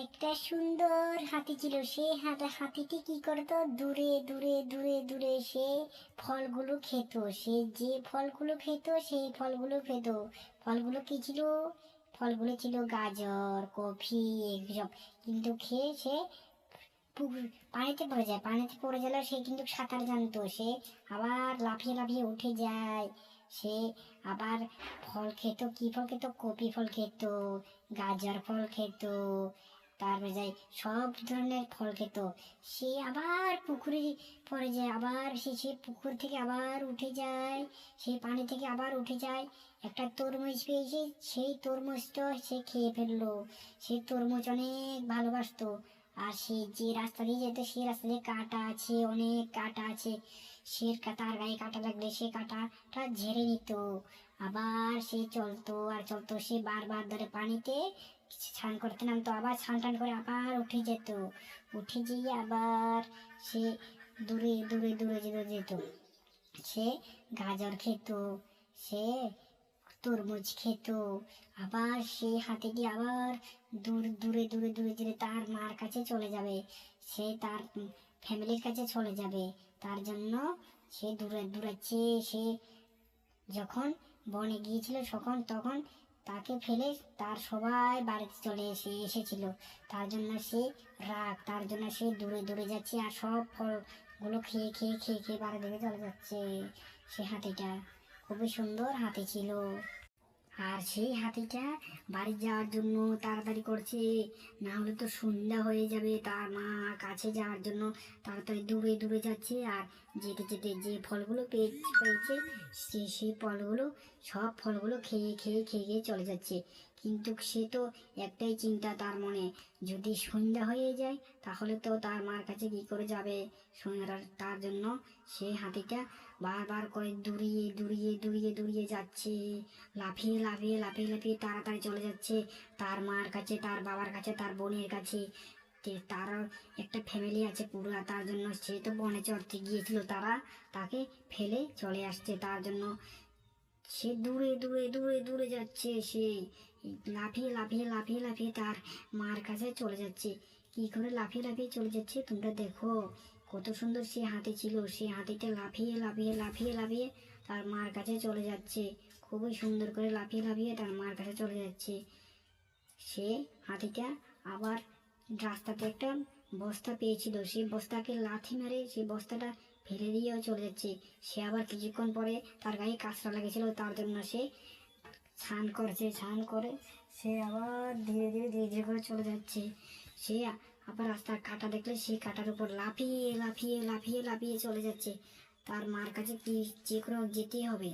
একটা সুন্দর হাতি ছিল। সে হাতে, হাতিটি কি করতো? দূরে দূরে দূরে দূরে সে ফলগুলো খেত। সে যে ফলগুলো খেত, সেই ফলগুলো খেত। ফলগুলো কি ছিল? ফলগুলো ছিল গাজর, কফি এসব কিন্তু খেয়ে সে পানিতে পড়ে যায়। পানিতে পড়ে গেলে সে কিন্তু সাঁতার জানতো। সে আবার লাফিয়ে লাফিয়ে উঠে যায়। সে আবার ফল খেত, কি ফল খেত? কপি ফল খেত, গাজর ফল খেত। তারপরে বেজায় সব ধরনের ফল খেত। সে আবার পুকুরে পড়ে যায়, আবার সে সে পুকুর থেকে আবার উঠে যায়, সে পানি থেকে আবার উঠে যায়। একটা তরমুজ পেয়েছে, সেই তরমুজটা সে খেয়ে ফেলল। সে তরমুজ অনেক ভালোবাসতো। আর সে যে রাস্তা দিয়ে যেত, সেই রাস্তা দিয়ে কাঁটা আছে, অনেক কাটা আছে। সে তার গায়ে কাঁটা লাগলে সে কাটাটা ঝেড়ে নিত। আবার সে চলতো আর চলতো, সে বারবার ধরে পানিতে স্নান করতে নামতো, আবার স্নান টান করে আবার উঠে যেত। উঠে গিয়ে আবার সে দূরে দূরে দূরে যেতে যেত। সে গাজর খেত, সে তরমুজ খেত। আবার সে হাতিটি আবার দূর, দূরে দূরে দূরে দূরে তার মার কাছে চলে যাবে। সে তার ফ্যামিলির কাছে চলে যাবে। তার জন্য সে দূরে দূরাচ্ছে সে যখন বনে গিয়েছিল তখন তখন তাকে ফেলে তার সবাই বাড়িতে চলে এসে, এসেছিল। তার জন্য সে রাগ, তার জন্য সে দূরে দূরে যাচ্ছে আর সব ফলগুলো খেয়ে খেয়ে খেয়ে খেয়ে বাড়ি দিকে চলে যাচ্ছে সে হাতিটা। খুবই সুন্দর হাতি ছিল। আর সেই হাতিটা বাড়ি যাওয়ার জন্য তাড়াতাড়ি করছে। না হলে তো সন্ধ্যা হয়ে যাবে, তার মা কাছে যাওয়ার জন্য তাড়াতাড়ি দূরে দূরে যাচ্ছে। আর যেতে যেতে যে ফলগুলো পেয়ে, পেয়েছে, সে সেই ফলগুলো, সব ফলগুলো খেয়ে খেয়ে খেয়ে খেয়ে চলে যাচ্ছে। কিন্তু সে তো একটাই চিন্তা তার মনে, যদি সন্ধ্যা হয়ে যায়, তাহলে তো তার মার কাছে কী করে যাবে? সন্ধ্যার তার জন্য সে হাতিটা বারবার করে দূরিয়ে দূরিয়ে দূরিয়ে দূরিয়ে যাচ্ছে। লাফিয়ে লাফিয়ে লাফিয়ে লাফিয়ে তাড়াতাড়ি চলে যাচ্ছে তার মার কাছে, তার বাবার কাছে, তার বোনের কাছে। তারও একটা ফ্যামিলি আছে পুরো তার জন্য সে তো বনে চড়তে গিয়েছিল তারা, তাকে ফেলে চলে আসছে তার জন্য। সে দূরে দূরে দূরে দূরে যাচ্ছে সে। লাফিয়ে লাফিয়ে লাফিয়ে লাফিয়ে তার মার কাছে চলে যাচ্ছে। কি করে লাফিয়ে লাফিয়ে চলে যাচ্ছে তোমরা দেখো। কত সুন্দর সে হাতি ছিল। সে হাতিটা লাফিয়ে লাফিয়ে লাফিয়ে লাফিয়ে তার মার কাছে চলে যাচ্ছে। খুবই সুন্দর করে লাফিয়ে লাফিয়ে তার মার কাছে চলে যাচ্ছে। সে হাতিটা আবার রাস্তাতে একটা বস্তা পেয়েছিল। সেই বস্তাকে লাথি মেরে সেই বস্তাটা ফেলে দিয়েও চলে যাচ্ছে। সে আবার কিছুক্ষণ পরে তার গায়ে কাঁচরা লেগেছিল, তার জন্য সে স্নান করছে, স্নান করে সে আবার ধীরে ধীরে ধীরে ধীরে করে চলে যাচ্ছে। সে আবার রাস্তার কাঁটা দেখলে সেই কাঁটার উপর লাফিয়ে লাফিয়ে লাফিয়ে লাফিয়ে চলে যাচ্ছে। তার মার কাছে কি যে কোনো যেতে যেতেই হবে।